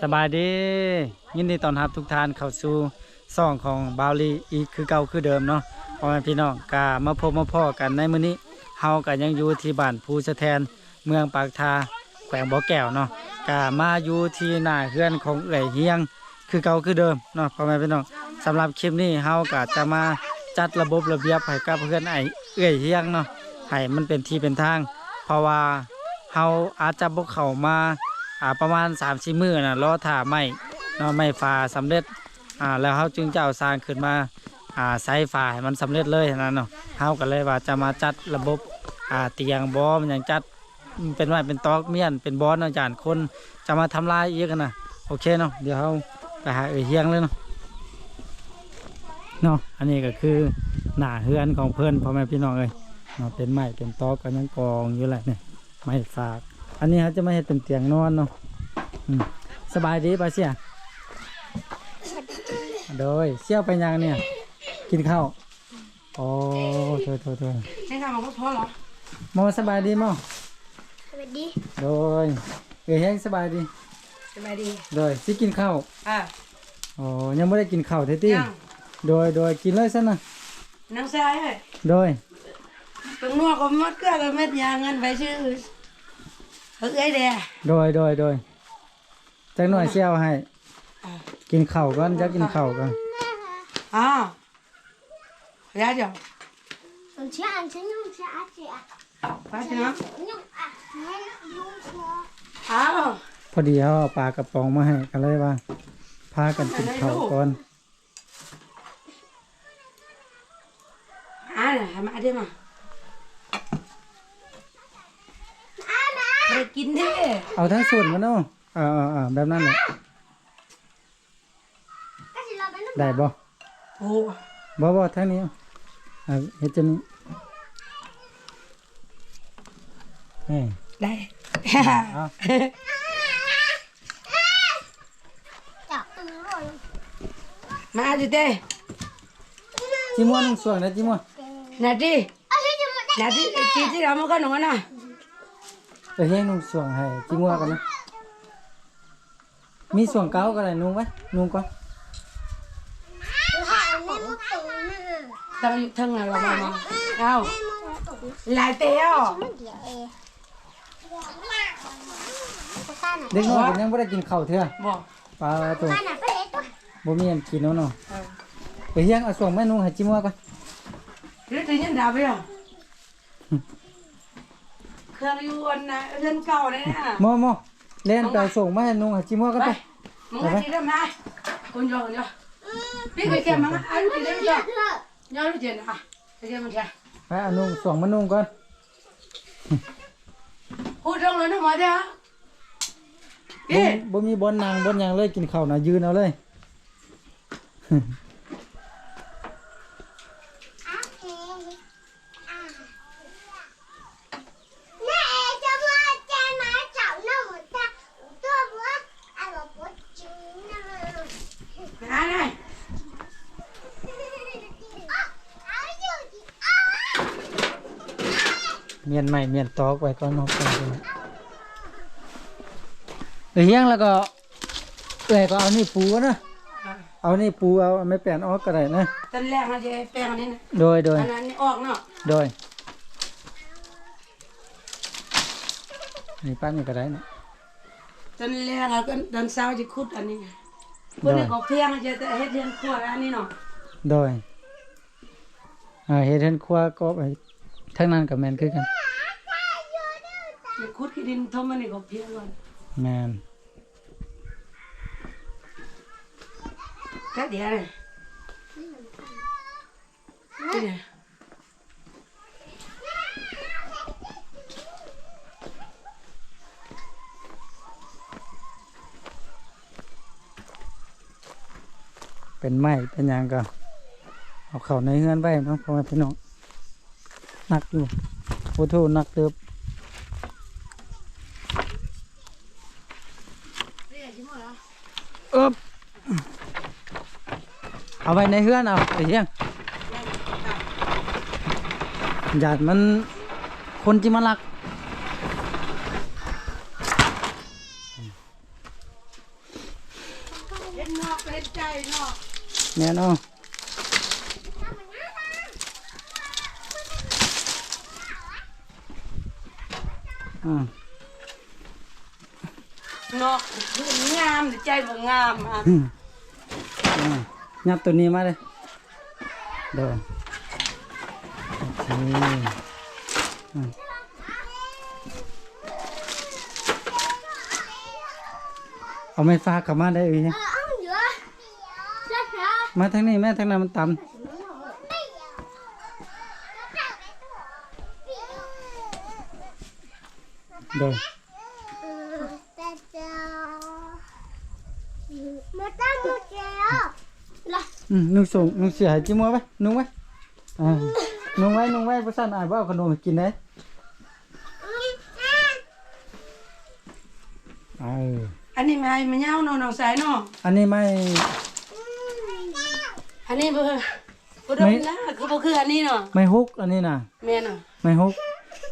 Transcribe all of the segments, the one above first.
สบายดี ยินดีต้อนรับทุกท่านเข้าสู่ซ่องของบาวลีอีกคือเก่าคือเดิมเนาะพ่อแม่พี่น้องกามาพบมาพ่อกันในมื้อนี้เฮาก็ยังอยู่ที่บ้านภูสะแทนเมืองปากทาแขวงบ่อแก้วเนาะกามาอยู่ที่หน้าเฮือนของเอื่อยเฮียง คือเก่าคือเดิมเนาะพ่อแม่พี่น้องสำหรับคลิปนี้เฮาก็จะมาจัดระบบระเบียบให้กับเพื่อนไอเอื่อยเฮียงเนาะให้มันเป็นที่เป็นทาง เพราะว่า เฮาอาจจะบ่เข้ามาอ่าประมาณ3 4มื้อน่ะรอถ่าไม้เนาะไม้ฟ้าสำเร็จอ่าแล้วเฮาจึงจะเอาสร้างขึ้นมาอ่าใส่ฟ้าให้มันสำเร็จเลยนั่นเนาะเฮาก็เลยว่าจะมาจัดระบบอ่าเตียงบ่มันหยังจัดเป็นไม้เป็นตอกเมียนเป็นบอนเนาะจานคนจะมาทำลายอีกกันนะโอเคเนาะเดี๋ยวเฮาไปหาเอ่ยเฮียงเลยเนาะเนาะอันนี้ก็คือหน้าเฮือนของเพิ่อนพ่อแม่พี่น้องเอ้ยเนาะเป็นไม้เป็นตอกก็ยังกองอยู่แหละเนี่ย ไม้ฝาก อันนี้เขาจะไม่ให้เป็นเตียงนอนเนาะอืมสบายดีป่ะเสี่ยโดยเสี่ยวไปยังเนี่ย กินข้าวโอ้โถโถโถไม่ทำมันก็พอเหรอหมอสบายดีหมอสวัสดี โดยเอ้ยแห้งสบายดี สบายดี โดยสิกินข้าวอะโอ้ยังไม่ได้กินข้าวเท่ตี้ยังโดยโดยกินเลยซะนะนังซ้ายเฮ้ยโดยตรงนัวก็มัดเกลือกับเม็ดยาเงินไปชื่อ เฮ้ยไอ้เดียโดยโดยโดยจักหน่อยเสี่ยวให้ กินข้าวก่อนจะกินข้าวก่อนอ่ายาเดี๋ยวผมชื่ออันฉันยุ่งชื่ออาเจียไปสินะยุ่งอะงั้นยุ่งชัวอ้าวพอดีเขาเอาปลากระป๋องมาให้กันเลยว่าพากันกินข้าวก่อนอ่าเนี่ยมาเดี๋ยวมา ไปกินดิเอาทั้งส่วนมาเนาะอ่าอ่าอ่าแบบนั้นเลยก็สิเราไปนู่นได้บ่โอ้บ่บ่ทั้งนี้เอาอ่าเฮ็ดจังนี้เอ้ยได้เอาจับตัวเลยมาดิเต้จิม่วนนุ่งส่วนนะจิม่วนนาดิเอาฉันจะมาได้นาดิจีที่เรามาก็หนูนะ ไปเฮ็ดนุ่งส่วนให้จิม่วนกันนะมีส่วนเก่าก็ได้นุ่งไว้นุ่งก่อนถ่ายแม่มุกตูน่ะทั้งทั้งเรามามาเอาแม่มุกตูลายเตี้ยวมันเดี๋ยวเองจะข้าน่ะเด็กน้อยก็ยังบ่ได้กินข้าวเทื่อบอกปลาตัวข้าน่ะไปเลยตัวบ่มีอันกินเนาะเนาะเออไปเฮียงเอาส่วนแม่นุ่งให้จิม่วนก่อนหรือจะยันดาไปอะ เครื่องยนต์นะเรือนเก่าเลยนะหมอหมอเล่นไปเอาส่งมาให้นุ่งให้จิม่วนก่อนไปไป มึงมาจีได้ไหมคุณยอคุณยอพี่ไปแก้มั้งอายุกี่เดือนเดี๋จ้ะยวเถอะยอรู้เจนอะไปแก้มันจ้ะไปเอานุ่งส่งมานุ่งก่อนพูดตรงเลยนะหมอเด้อบ่พี่บ่มีบอนนางบอนหยังเลยกินข้าวนะยืนเอาเลย อะเอ๊ะอะแม่จะมาเจอมาจับน้องหมดจ้ะตัวบัวอะไรบัวจริงนะ มาเลย เมียน ใหม่เมียนตอกไว้ก่อนเนาะก่อนเลยเอ้ยเฮียงแล้วก็เอ้ยก็เอานี่ปูนะเอานี่ปูเอาไม่แปลนออกก็ได้นะตอนแรกนะเจ๊แป้งนี่นะโดยโดยอันนั้นนี่ออกเนาะโดยนี่ปั้นนี่ก็ได้นะตอนแรกเราก็ตอนเช้าจะขุดอันนี้คนนี้ก็เพียงจะเฮ็ดเรือนครัวอันนี้เนาะโดยอ่าเฮ็ดเฮ็ดครัวก็ไปทั้งนั้นกับแมนคือกัน จะขุดขี้ดินทมมันนี่ก็เพียงก่อนแมนแค่เดียวเลยนี่เนี่ยเป็นไม้เป็นหยังก็เอาเข้าในเฮือนไว้เนาะพ่อแม่พี่น้องหนักอยู่โอ้โหหนักเติบ เอาไว้ในเฮือนเอาไปเยี่ยงหยาดมันคนจิมาลักเห็นนอกเห็นใจนอกเนี่ยนาะอ่านอกงามหรือใจบ่งามอะายับตัวนี้มาเลยเดี๋ยวโอเคอ่าเอาไม้ฟ้าเข้ามาได้อีกเนี่ย Ờ, ông vừa Chết rồi มาทางนี้แม่ทางนั้นมันต่ำเดี๋ยว Mà ta mua chèo Là อืมนุ่งส่งนุ่งเสียให้จิมัวไปนุ่งไว้อ่านุ่งไว้นุ่งไว้ประสานอ่านว่าเอาขนมให้กินได้เอออันนี้ไม่มันยาวเนาะน้องสายเนาะอันนี้ไม่อันนี้บ่บ่ดอกนะคือบ่คืออันนี้เนาะไม่ฮุกอันนี้น่ะแม่นเนาะไม่ฮุก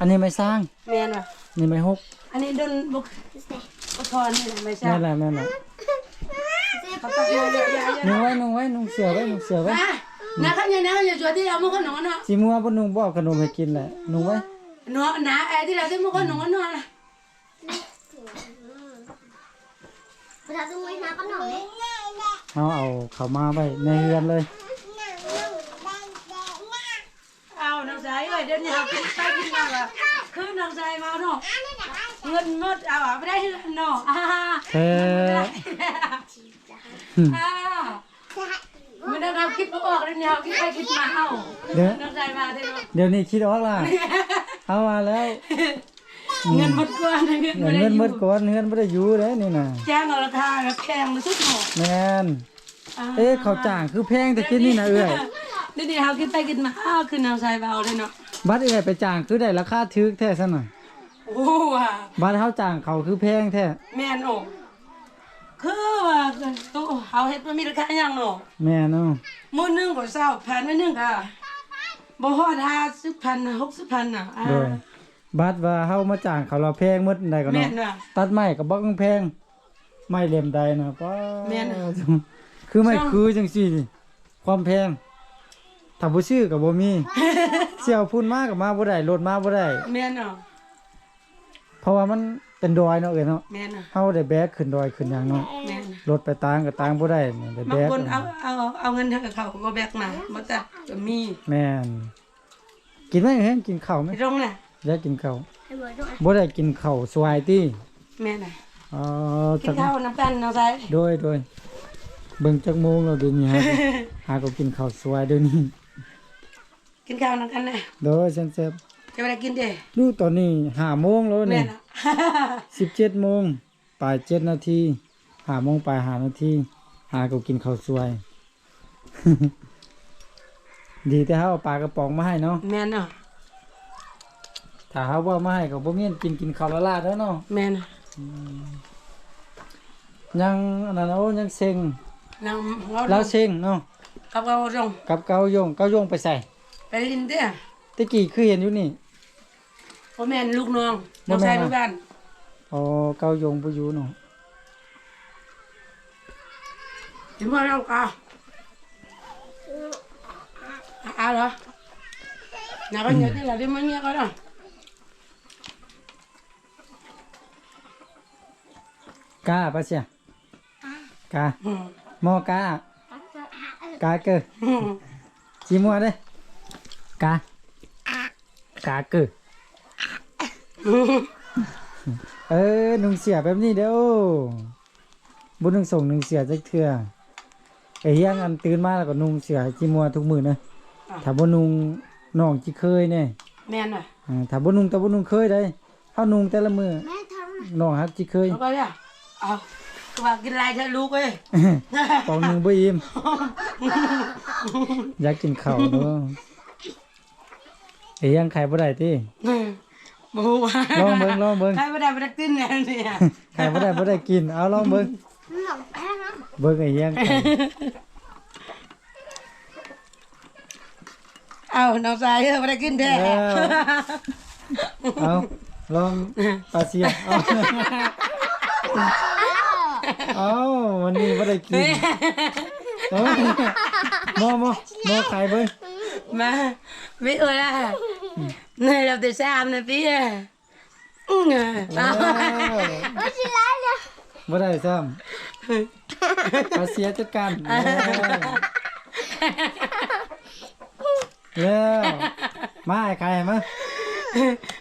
อันนี้ไม่สร้างแม่นเนาะนี่ไม่ฮุกอันนี้โดนบ่บ่ทอนนี่แหละไม่ใช่แม่นแหละแม่นแหละ นุ่งไว้นุ่งไว้นุ่งเสียไว้นุ่งเสียไว้ๆอะนะคันยังนะอย่าจวดที่เอามาขนมเนาะจิมัวบ่นุ่งบ่เอาขนมให้กินแหละนุ่งไว้เนาะนะไอ้ที่เราที่มาขนมเนาะ Bây giờ tôi mới nào có nổi เอาเอาเข้ามาไว้ในเรือนเลยเอาน้องสายเอ้ยเดี๋ยวนี้เอากินไปกินมาละคือน้องสายมาเนาะ เงินหมดเอาไปได้เนาะอ่าเธออ่ามันได้ทำคิดบ่ออกเลยเนี่ยเอาคิดไปคิดมาเอาเดี๋ยวน้องสายมาเถอะเนาะเดี๋ยวนี้คิดออกล่ะเอามาแล้ว เงินหมดก่อนเงินเงินเงินหมดก่อนเงินบ่ได้อยู่เด้นี่น่ะแจ้งราคาแพงมาสุดหมดแม่นเอ๊ะเขาวจ้างคือแพงแต่กินนี่นะเอ้ยเดี๋ยวนี้เอาคิดไปคิดมาเอาคือน้องสายเอาเลยเนาะบัดเอ้ยไปจ้างคือได้ราคาถูกแท้ซั่นน่ะ โอ้ว่ะบัดเฮาจ้างเขาคือแพงแท้แม่นโอ้คือว่าตู้เอาเฮ็ดมันมีราคาหยังเนาะแม่เนาะมื้อหนึงก็เศร้าพันมื้อหนึงก็บ่ฮอด50,000 60,000น่ะอ่า โดยบัดว่าเฮามาจ้างเขาเราแพงหมดได้ก็แม่เนาะนว่ะ ตัดไม้ก็บ่แพงไม้เล่มใดนะป้าแม่น คือไม่ช่างคือจังซี่นี่ความแพงถ้าบ่ซื้อก็บ่มีเสี่ยวพุ่นมาก็มาบ่ได้รถมาบ่ได้ แม่นเนาะเพ ราะว่ามันเป็นดอยเนาะเอ้ยเนาะแม่นเนาะเฮาได้แบกขึ้นดอยขึ้นหยังเนาะแม่นรถไปตางก็ตางบ่ได้นี่ได้บาแบงกคนเอาเอาเอาเงินทางกับเขาบ่แบกมาบ่ตัดก็มีแม่นกินไหมเฮ้ยกินข้าวไหมไปตรงน่ะอยากกินข้าว Hay bởi rồi บ่ได้กินข้าวสวายติแม่น่ะอ๋อกิจันกข้าวน้ำกันน้องสายโดยโดยเบิ่งจักโมงแล้วเดี๋ยวนี้ฮะ หาก็กินข้าวสวายเดี๋ยวนี้ กินข้าวน้ำกันน่ะโดยแซ่บ จะไปได้กินเด้ๆดูตอนนี้5โมงแล้วแม่นี่น่ะ17โมงปลาย7นาที5โมงปลาย5นาทีหาก็กินข้าวสวย ดีแต่เฮาเอาปลากระป๋องมาให้เนาะแม่นเนาะถ้าเฮาว่ามาให้ก็บ่มีอันกินกินข้าวละลาดแล้วเนาะแม่น่ะยังอันนั้นโอ้ยังเซ็งนางเราเราเซ็งเนาะกับเราลงกับเกาโยงเกาโยงไปใส่ไปลินเด้อตะกี้คือเห็นอยู่นี่ พ่อแม่นลูกน้องบ่น้องแม่ชายนลูกบ้านอ๋อเกาโยงบ่อยู่เนาะถึงว่าเราเอาเอาเหรอนาก็เยอะที่เราได้มาเงี้ยก็ได้กาปะเสียกาอืมหมอกากาเกออืมจิมัวเด้กากาเกออืม เออนุ่งเสียแบบนี้เด้อโอ้บ่นุ่งส่งนุ่งเสียจักเทื่อไอ้เฮียงอันตื่นมาแล้วก็นุ่งเสียให้จิมัวทุกมื้อนะถ้าบ่นุ่งน้องจิเคยแน่แม่นอะอ่าถ้าบ่นุ่งแต่บ่นุ่งเคยได้เฮานุ่งแต่ละมื้อ Mẹ thằng น้องฮักจิเคย แล้วก็เนี่ยเอาก็ว่ากินอะไรเธอลูกเอ้ย ปองหนึ่งบ่อิ่มอยากกินข้าวเนาะไอ้ยังไข่บ่ได้ติอืม บ่ฮู้ว่าลองเบิ่งลองเบิ่งใครบ่ได้บ่ได้กินเนี่ยเนี่ยไข่บ่ได้บ่ได้กิน เอาลองเบิ่ง Nó lỏng bé lắm เบิ่งไอ้ยังไข่เอาน้องชายเออบ่ได้กินแท้เอาลองปลาเสียเอาเอาวันนี้บ่ได้กินโอ้ยมอมอมอไข่เบิ้ง mà biết ơi là này Nej, jag blir sämre för det. โอ้ชิลาเลยบ่ได้ซ้เภาษีจัดการแล้วมาให้ใครมา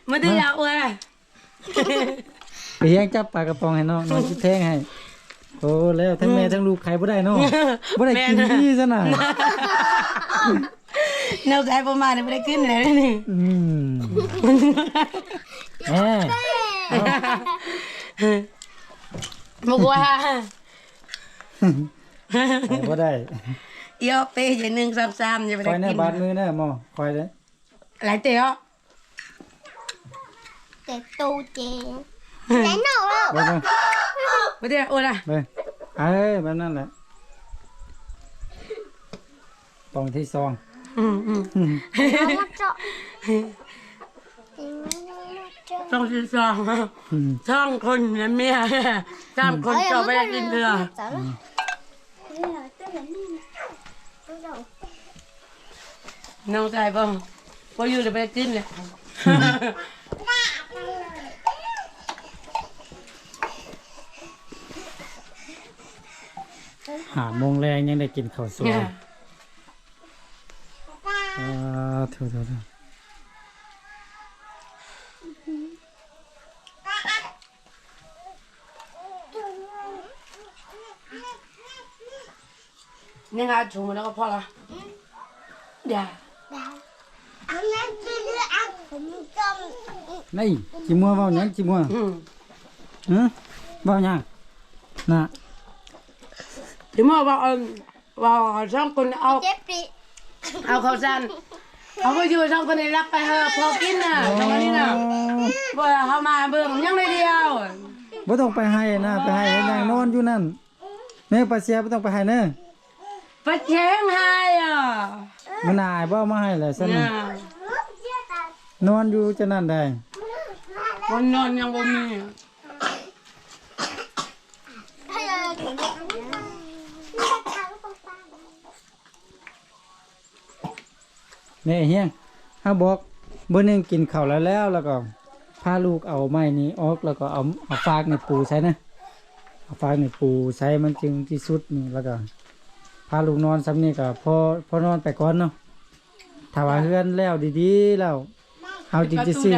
Mà đi đâu rồi? ไปแย่งจับปลากระป๋องให้น้องน้องคิดแท่งให้ โอ้แล้วทั้งแม่ทั้งลูกใครบ่ได้น้องบ่ได้กินที่ซะน่ะ นกไอ้บ่มาเนี่ยบ่ได้ขึ้นเลยนี่อืมอ่าบ่กลัว่าบ่ได้เอียวเปย์อย่างหนึ่งสามสามอย่าไปคได้อยแน่กินบาดมือแน่หมอคอยเลยหลายเตี้ยแต่โตเจงแต่หนูว่าบ่ต้องบ่ได้อ้ล่ะไรเอ้ยแบบนั้นแหละตองที่ซอง ต้องที่สองช่างคนเนี่ยเมียสามคนจะไปกินเถอะ Là tức là đi nè. อน้องชายบ้างว่าอยู่จะไปกินเลย หาโมงแรงยังได้กินข้าวสวยะ à thôi thôi thôi. Nên ai chúng nó có phao là? Dạ. Này chị mua vào nhá chị mua. Ừ. ừ. vào nhà. Nè chị mua vào ờ, vào ờ, trong quần áo. ว ừ ฮะเว้าหยังน่ะ thì mà vào vào xong con ao 这比 ao khẩu sàn เขาไปอยู่ช่องคนนี้รักไปเถอะพอกินน่ะตรงนี้น่ะบ่เขามาเบิ่งยังเลยเดียวบ่ต้องไปให้นะไปให้นางนอนอยู่นั่นแม่ปลาเสียบ่ต้องไปให้เด้อปัดแข้งให้อะมันอายบ่เอามาให้แหละซั่นน่ะน่ะนอนอยู่จะนั่นได้คนนอนยังบ่มี แม่เฮียงเฮาบอกมื้อหนึงกินข้าวแล้วแล้วแล้วก็พาลูกเอาไม้นี้ออกแล้วก็เอาเอาฟากนี่ปูใส่นะเอาฟากนี่ปูใส่มันจึงที่สุดนี่แล้วก็พาลูกนอนซ้ำนี่ก็พอพอนอนไปก่อนเนาะถ้าว่าเฮือนแล้วดีๆแล้วเฮาจึงจะซื้อ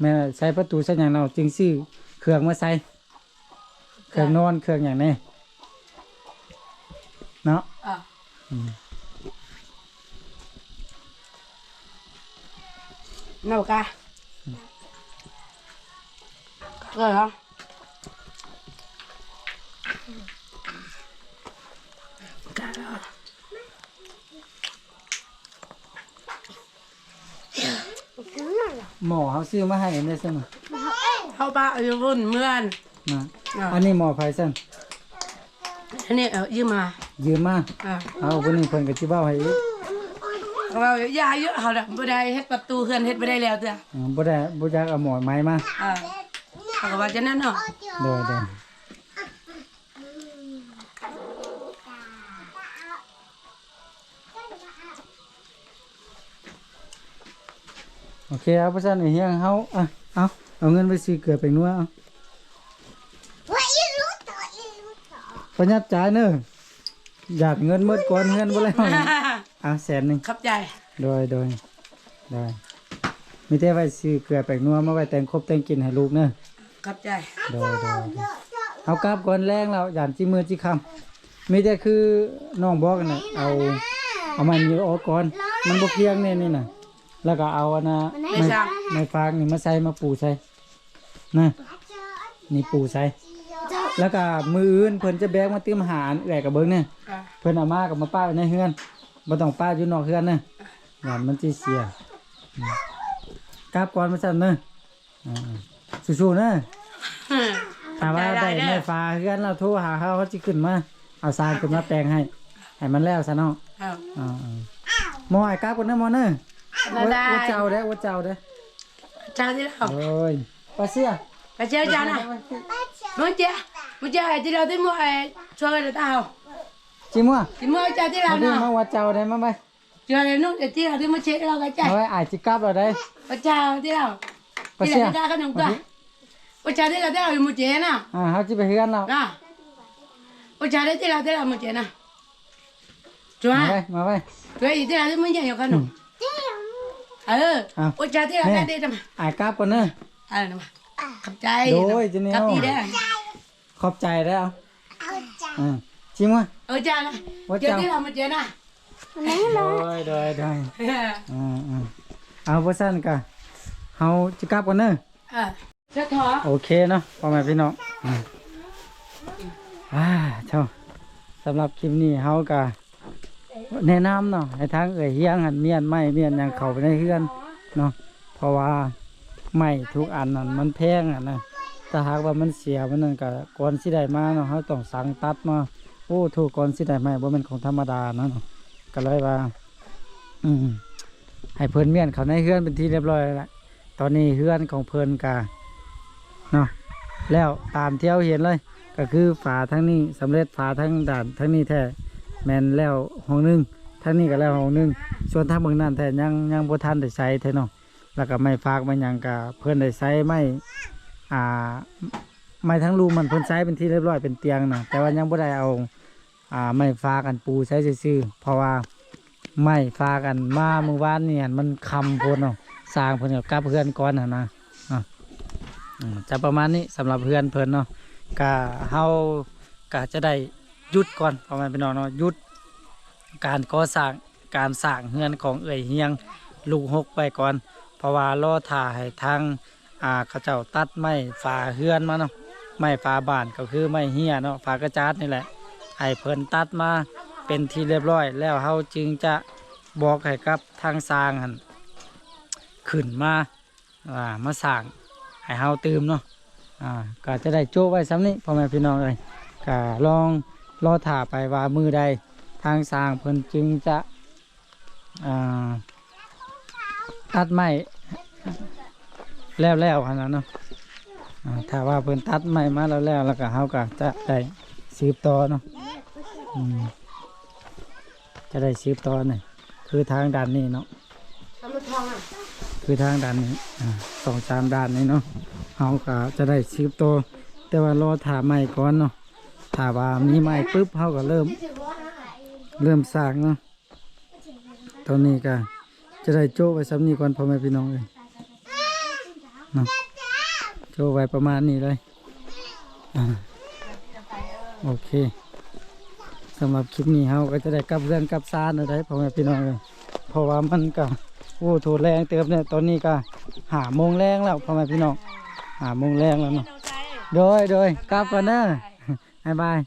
แม่ใส่ประตูใส่หยังเราจึงซื้อเครื่องมาใส่เครื่องนอนเครื่องหยังนี่เนาะ อะ อืม nào ca rồi hả หมอเฮาซื้อมาให้ได้ซั่นน่ะเขาบ้าอยู่บนเมืองนะอะอันนี้หมอไผซั่นอันนี้เอายืมมา ยืมมาอะเอาวันนี้เพิ่นก็สิเว้าให้อีก ก็ว่าอย่ายาเยอะเขาละบ่ได้เฮ็ดประตูเขื่อนเฮ็ดบ่ได้แล้วเด้อบ่ได้บ่จักเอาหมอนไม้มาอ่าเอาก็ว่าจะนั่นเนาะเดี๋ยวเดี๋ยวโอเคเอาประชันไอ้เฮียงเขาอะเอาเอาเงินไปซื้อเกลือไปนวดเอาประหยัดจ่ายเนอะอยากเงินหมดก่อนเงินบ่แล้ว เอาแสนหนึงขอบใจโดยโดยโดยมีแต่ไว้ซื้อเกลือไปนัวมาไว้แต่งครบแต่งกินให้ลูกเด้อขอบใจโดยโดยเอากลับก่อนแรงแล้วอย่างจีมือจีคำมีแต่คือน้องบอกกันนะเอาเอามันอยู่ออกก่อนมันบ่เพียงเนี่ยนี่นะแล้วก็เอาอันนะไม่ไม้ทราบไม้ฟางนี่มาใส่มาปูใส่นะนี่ปูใส่แล้วก็มืออื่นเพิ่นจะแบกมาเตรียมอาหารแหลกกับเบิ้งเนี่ยอะเพิ่นเอามากับมาป้าไว้ในเฮือน บ่ต้องป้าอยู่นอกเฮือนนะหวานมันสิเสียอืมกลับก่อนมาสั่นเนอะอ่าสู้ๆเนอะถ้าว่าได้ไม้ฟ้าเฮือนเราโทรหาเขาเขาจะขึ้นมาเอาสร้างขึ้นมาแปลงให้ให้มันแล้วซะเนาะเอาอ่าๆหมอไอ้กราบกันนะหมอเนอะได้ว่าได้ว่าเจ้าเด้อว่าเจ้าเด้อจ้าที่เราโอ้ยปลาเสีย ไปเจ้าจ้านะมึงเจ้ามึงเจ้าไอ้ที่เราที่มึงไอ้ช่วยกันตาเอาจิมัว thì mơ cha thế มา nào ดิ nào มาวัดเจ้าได้มาไป chưa đến lúc để thế nào thì mới chết đâu cái เอา chạy ไว้อายสิกลับแล้วได้ bà cha thế nào ไป thế เสีย là ra cái đồng ta bà cha thế là thế nào thì một chế nào อ่าเฮาสิไปเฮือนแล้ว à bà cha đấy thế là thế là một chế nào chú มาไป à มาไป chú ấy thế là thế mới nhận được cái nụ ờ À. bà cha thế là Nè. cái đây mà อายกลับก่อนเด้อ ờ nè mà cặp trai Đôi, chứ cặp neo. gì đấy ขอบใจแล้ว เอาใจอืมจิมัว ờ cha này Ủa, chơi chào. thế là một chế nào โดยโดยโดยอืมอืมเอาบ่ซั่นก็เฮาสิกลับก่อนเด้อ ờ rất khó โอเคเนาะพ่อแม่พี่น้องอืมอ่าเท่าสำหรับคลิปนี้เฮาก็แนะนำเนาะให้ทางเอ่ยเฮียงหันเมียนไม้เมียนหยังเข้าไปในเฮือนเนาะเพราะว่าไม้ทุกอันนั่นมันแพงอะนะถ้าหากว่ามันเสียมันนั่นก็ก่อนสิได้มาเนาะเฮาต้องสั่งตัดมา โอ้ถูกก่อนสิได้ไหม้บ่แม่นของธรรมดานะเนาะก็เลยว่า อืมให้เพิ่นเมียนเขาในเฮือนเป็นที่เรียบร้อยแล้วตอนนี้เฮือนของเพิ่นก็เนาะแล้วตามเที่เราเห็นเลย ก็คือฝาทั้งนี้สำเร็จฝาทั้งด่านทั้งนี้แท้แมนแล้วห้องหนึงทั้งนี้ก็แล้วห้องหนึงส่วนทางเมืองนั้นแท้ยังยังบ่ทันได้ใช้แท้เนาะแล้วก็ไม่ฝากไม่ยังก็เพิ่นได้ใช้ไม่อ่า ไม่ทั้งรูมันพิ่นใช้เป็นที่เรียบร้อยเป็นเตียงนะแต่ว่ายังบ่ได้เอาอ่าไม่ฝากันปูใช้ซื่อๆเพราะว่าไม่ฝากันมาเมื่อวานเนี่ยมันคำพ้นเนาะสร้างเพิ่นก็กลับเพื่อนก่อนนะนะจะประมาณนี้สำหรับเพื่อนเพิ่อนเนาะก็เฮาก็จะได้ยุดก่อนประมาณพี่น้องเนาะยุด การก่อสร้างการสร้างเฮือนของเอ่ยเฮียงลูกหกไปก่อน เพราะว่ารอถ่าให้ทางอ่าเขาเจ้าตัดไม้ฝาเฮือนมาเนาะ ไม้ฝาบานก็คือไม้เฮียเนาะฝากระจาดนี่แหละให้เพิ่นตัดมาเป็นที่เรียบร้อย แล้วเฮาจึงจะบอกให้กับทางสร้างหันขึ้นมาอ่ามาสร้างให้เฮาตื่มเนาะอ่าก็จะได้โจ้ไว้ซ้ำนี้พ่อแม่พี่น้องเลยก็ลองรอถ่าไปว่ามือใดทางสร้างเพิ่นจึงจะอ่าตัดไม้แล้วแล้วขนาดเนาะ ถ้าว่าเพิ่นตัดไม้มาแล้วแล้วแล้วก็เฮาก็จะได้สืบต่อเนาะจะได้สืบต่อเนี่ยคือทางด้านนี้เนาะคือทางด้านนี้สองสามด้านนี้เนาะเขาก็จะได้ซื้อตัวแต่ว่ารอถาใหม่ก่อนเนาะถ้าว่ามีใหม่ปุ๊บเขาก็เริ่ม เริ่มสร้างเนาะตอนนี้ก็จะได้โจ้ไว้ำนีก่อนพ่อแม่พี่น้องเลยเนาะ โจ้ไว้ประมาณนี้เลยอ่าโอเคสำหรับคลิปนี้เขาก็จะได้กลับเรื่องกลับซานอะไรพ่อแม่พี่น้องเลยเพราะว่ามันก็โอ้โถแรงเติมเนี่ยตอนนี้ก็หาโมงแรงแล้วพ่อแม่พี่น้องหาโมงแรงแล้วเนาะโดยโดยกลับก่อนเนอะบายบาย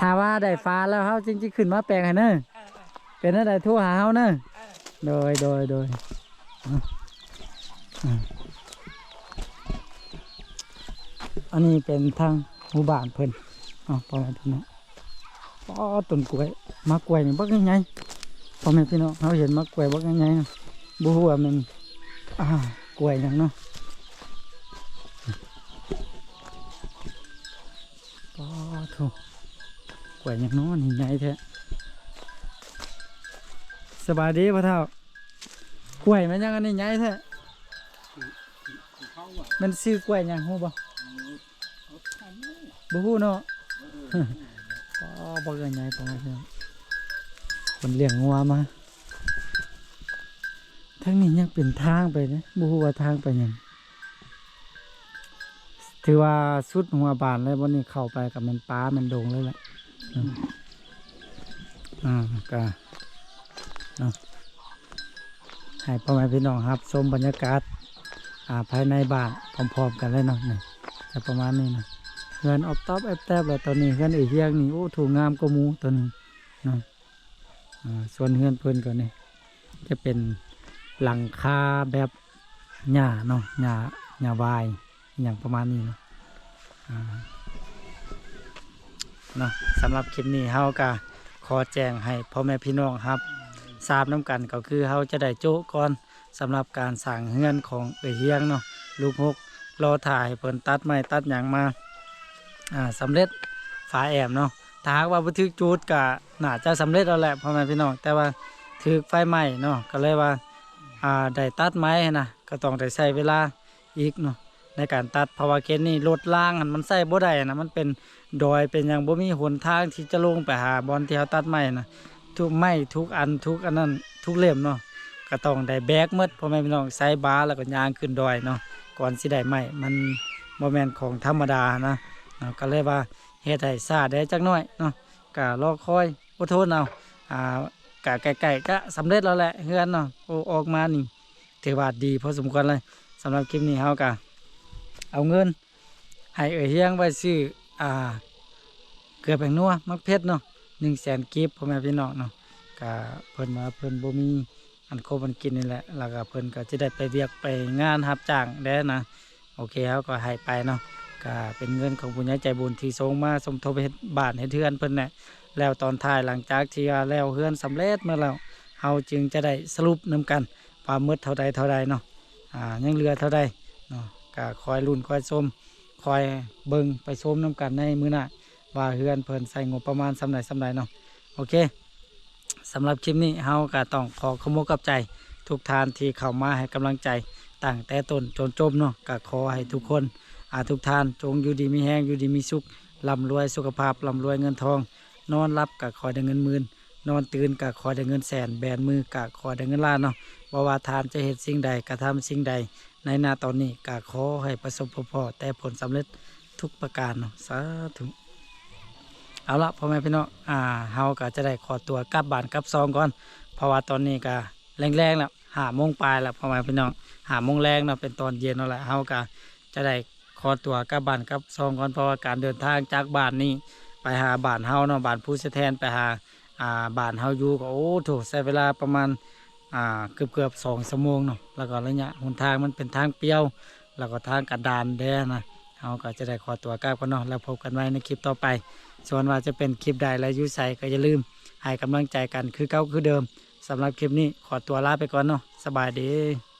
ถ้าว่าได้ฟ้าแล้วเขาจริงๆขึ้นมาแปลงให้เนอะเป็นอะไรทั่วหาเขาเนอะโดยโดยโดย อันนี้เป็นทางหมู่บ้านเพิ่นอ๋อพ่อแม่พี่น้องอ๋อต้นกล้วยมากล้วยนี่บักยังไงพ่อแม่พี่น้องเขาเห็นมะกล้วยบักยังไงนะบูหัวมันอ่ากล้วยหยังเนาะป้าโถกล้วยหยังเนาะนี่ใหญ่แท้สบายดีพ่อเฒ่ากล้วยมันยังอันนี้ใหญ่แท้มันซื้อกล้วยยังฮู้บ่ บูฮู้เนาะป้าบักยังไงพ่อแม่พี่น้คนเลี้ยงงัวมาทั้งนี้ยังเป็นทางไปนะบูฮู้ว่าทางไปยังถือว่าสุดหัวบานเลยวันนี้เข้าไปกับมันป้ามันโดงเลยแหละอืมอ่าก็เนาะให้พ่อแม่พี่น้องครับชมบรรยากาศ อ่าภายในบ้านพร้อมๆกันเลยเนาะนี่จะประมาณนี้นะ เงินออบตอบแอบแทบเลยตอนนี้เงินอีเฮียงนี่โอ้ถูกงามกว่ามูตัวนี้นะส่วนเฮือนเพิ่นก็นี่จะเป็นหลังคาแบบหญ้าเนาะหญ้าหญ้าวายอย่างประมาณนี้เนาะเนาะสำหรับคลิปนี้เฮาก็ขอแจ้งให้พ่อแม่พี่น้องครับทราบน้ำกันก็คือเฮาจะได้โจ้ก่อนสำหรับการสั่งเฮือนของเอเฮียงเนาะลูกหกรอถ่ายเพิ่นตัดไม้ตัดหยางมา อ่าสำเร็จฝาแอมเนาะถ้าหากว่าบ่ถึกจุดก็น่าจะสำเร็จแล้วแหละพ่อแม่พี่น้องแต่ว่าถึกไฟไหม้เนาะก็เลยว่าอ่าได้ตัดไม้นะก็ต้องได้ใช้เวลาอีกเนาะในการตัดเพราะว่าเคสนี้รถล่างมันใส่บ่ได้นะมันเป็นดอยเป็นหยังบ่มีหนทางที่จะลงไปหาบอนที่เฮาตัดไม้นะทุกไม้ทุกอันทุกอันนั้นทุกเล่มเนาะก็ต้องได้แบกหมดพ่อแม่พี่น้องใส่บาแล้วก็ยางขึ้นดอยเนาะก่อนสิได้ไม้มันบ่แม่นของธรรมดานะ เนาะก็เลยว่าเฮ็ดให้ซาได้จักหน่อยเนาะกะรอคอยอดทนเอาอ่ากะไก่ๆก็สำเร็จแล้วแหละเฮือนเนาะโอ้ออกมานี่ถือว่าดีพอสมควรเลยสำหรับคลิปนี้เฮากะเอาเงิน ให้เอ่ยเฮียงไว้ซื้ออ่าเกลือแป้งนัวมักเพชรเนาะ100,000กิฟพ่อแม่พี่น้องเนาะกะเพิ่นมาเพิ่นบ่มีอันโคบันกินนี่แหละแล้วก็เพิ่นก็จะได้ไปเวียกไปงานรับจ้างได้นะ โอเคเฮาก็ให้ไปเนาะ ก็เป็นเงินของผู้ใหญ่ใจบุญที่ส่งมาสมทบเฮ็ดบ้านเฮ็ดเฮือนเพิ่นน่ะแล้วตอนท้ายหลังจากที่ว่าแล้วเฮือนสำเร็จมาแล้วเฮาจึงจะได้สรุปนํกันว่าหมดเท่าใดเท่าใดเนาะอ่ายังเหลือเท่าใดเนาะก็คอยลุ้นคอยชมคอยเบิ่งไปชมนํกันในมื้อหน้าว่าเฮือนเพิ่นใส่งบประมาณสำใดสำใดเนาะโอเคสำหรับคลิปนี้เฮาก็ต้องขอขอบคุณกับใจทุกท่านที่เข้ามาให้กำลังใจตั้งแต่ต้นจนจบเนาะก็ขอให้ทุกคน อาทุกท่านจงอยู่ดีมีแห้งอยู่ดีมีสุขร่ำรวยสุขภาพร่ำรวยเงินทอง นอนรับกะคอยได้เงินหมื่นนอนตื่นกะคอยได้เงินแสน แบนมือกะคอยได้เงินล้านเนาะว่าว่าทานจะเห็นสิ่งใดกระทำสิ่งใด ในหน้าตอนนี้กะขอให้ประสบพบพอแต่ผลสำเร็จทุกประการเนาะสาธุเอาละพ่อแม่พี่น้องอ่าเฮาก็จะได้ขอตัวกลับบ้านกลับซองก่อน เพราะว่าตอนนี้ก็แรงๆแล้วหาโมงปลายแล้วพ่อแม่พี่น้องหาโมงแรงเนาะเป็นตอนเย็นเนั่นแหละเฮาก็จะได้ ขอตัวกลับบ้านกลับซองก่อนเพราะว่าการเดินทางจากบ้านนี้ไปหาบ้านเฮาเนาะบ้านผู้แทนไปหาอ่าบ้านเฮาอยู่ก็โอ้โถใช้เวลาประมาณอ่าเกือบเกือบสองชั่วโมงเนาะแล้วก็ระยะหนทางมันเป็นทางเปรี้ยว แล้วก็ทางกระดานแด้นะเฮาก็จะได้ขอตัวกลับกันเนาะแล้วพบกันไว้ในคลิปต่อไป ส่วนว่าจะเป็นคลิปใดและยุใส่ก็อย่าลืมให้กำลังใจกันคือเก่าคือเดิมสำหรับคลิปนี้ขอตัวลาไปก่อนเนาะสบายดี